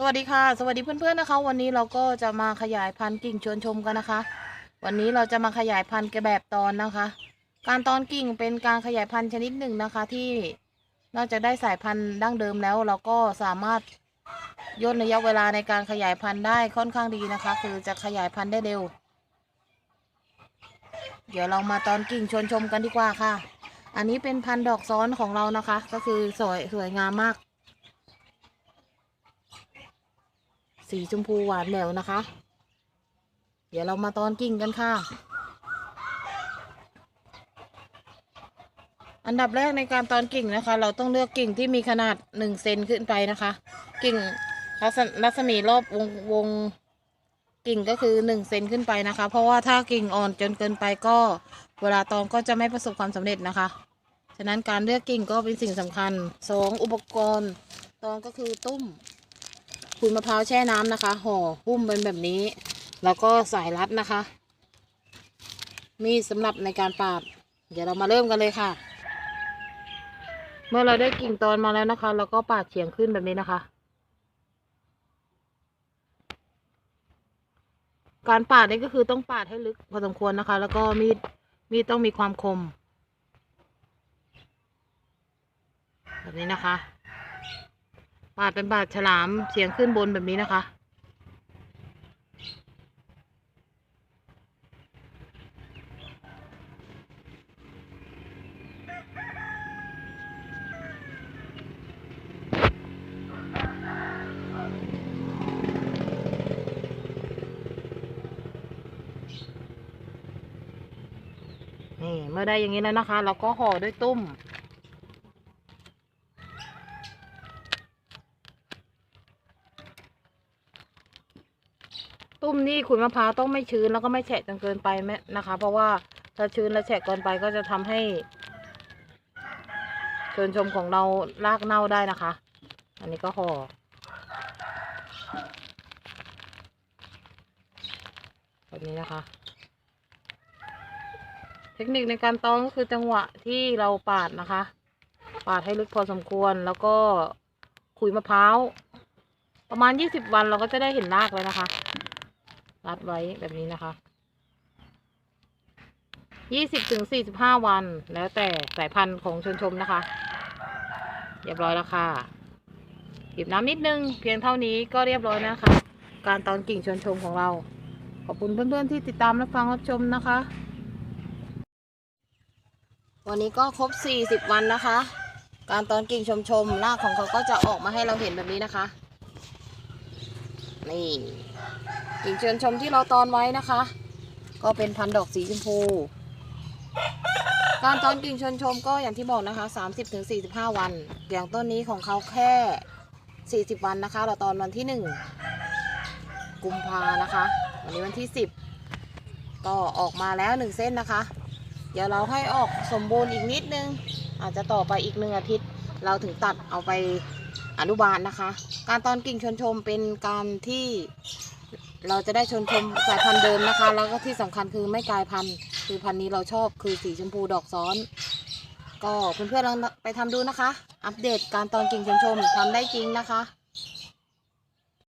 สวัสดีค่ะ สวัสดีเพื่อนๆนะคะ วันนี้เราก็จะมาขยายพันธุ์กิ่งชวนชมกันนะคะ วันนี้เราจะมาขยายพันธุ์กระแบบตอนนะคะ การตอนกิ่งเป็นการขยายพันธุ์ชนิดหนึ่งนะคะ ที่นอกจากได้สายพันธุ์ดั้งเดิมแล้ว เราก็สามารถย่นระยะเวลาในการขยายพันธุ์ได้ค่อนข้างดีนะคะ คือจะขยายพันธุ์ได้เร็ว เดี๋ยวเรามาตอนกิ่งชวนชมกันดีกว่าค่ะ อันนี้เป็นพันธุ์ดอกซ้อนของเรานะคะ ก็คือสวยสวยงามมาก สีชมพูหวานแหววนะคะ เดี๋ยวเรามาตอนกิ่งกันค่ะ อันดับแรกในการตอนกิ่งนะคะ เราต้องเลือกกิ่งที่มีขนาดหนึ่งเซนขึ้นไปนะคะ กิ่งรัศมีรอบวงวงกิ่งก็คือหนึ่งเซนขึ้นไปนะคะ เพราะว่าถ้ากิ่งอ่อนจนเกินไปก็เวลาตอนก็จะไม่ประสบความสำเร็จนะคะ ฉะนั้นการเลือกกิ่งก็เป็นสิ่งสำคัญสองอุปกรณ์ตอนก็คือตุ้ม ขูดมะพร้าวแช่น้ำนะคะห่อหุ้มเป็นแบบนี้ แล้วก็สายรัดนะคะ มีดสำหรับในการปาด เดี๋ยวเรามาเริ่มกันเลยค่ะ เมื่อเราได้กิ่งตอนมาแล้วนะคะ เราก็ปาดเฉียงขึ้นแบบนี้นะคะ การปาดนี่ก็คือต้องปาดให้ลึกพอสมควรนะคะ แล้วก็มีดมีดต้องมีความคม แบบนี้นะคะ ปาดเป็นปาดฉลามเฉียงขึ้นบนแบบนี้นะคะ นี่เมื่อได้อย่างนี้แล้วนะคะ เราก็ห่อด้วยตุ้ม ตุ้มนี่ขุยมะพร้าวต้องไม่ชื้นแล้วก็ไม่แฉะจนเกินไปแม่นะคะ เพราะว่าถ้าชื้นและแฉะเกินไปก็จะทำให้เชิญชมของเราลากเน่าได้นะคะ อันนี้ก็ห่อแบบนี้นะคะ เทคนิคในการตองก็คือจังหวะที่เราปาดนะคะ ปาดให้ลึกพอสมควรแล้วก็ขุยมะพร้าวประมาณยี่สิบวันเราก็จะได้เห็นรากแล้วนะคะ รัดไว้แบบนี้นะคะยี่สิบถึงสี่สิบห้าวัน แล้วแต่สายพันธุ์ของชนชมนะคะเรียบร้อยแล้วค่ะบีบน้ำนิดนึง เพียงเท่านี้ก็เรียบร้อยนะคะ การตอนกิ่งชนชมของเรา ขอบคุณเพื่อนๆที่ติดตามและฟังรับชมนะคะ วันนี้ก็ครบสี่สิบวันนะคะ การตอนกิ่งชมชมรากของเขาก็จะออกมาให้เราเห็นแบบนี้นะคะ นี่ กิ่งเชิญชมที่เราตอนไว้นะคะ ก็เป็นพันดอกสีชมพู การตอนกิ่งเชิญชมก็อย่างที่บอกนะคะ 30ถึง45 วัน อย่างต้นนี้ของเขาแค่ 40 วันนะคะ เราตอนวันที่ 1 กุมภานะคะ วันนี้วันที่ 10 ก็ออกมาแล้ว 1 เส้นนะคะ เดี๋ยวเราให้ออกสมบูรณ์อีกนิดนึง อาจจะต่อไปอีกหนึ่งอาทิตย์ เราถึงตัดเอาไปอนุบาลนะคะ การตอนกิ่งชนชมเป็นการที่ เราจะได้ชนชมสายพันธุ์เดิมนะคะ แล้วก็ที่สำคัญคือไม่กลายพันธุ์ คือพันธุ์นี้เราชอบคือสีชมพูดอกซ้อน ก็เพื่อนๆลองไปทำดูนะคะ อัปเดตการตอนกิ่งชมชมทำได้จริงนะคะ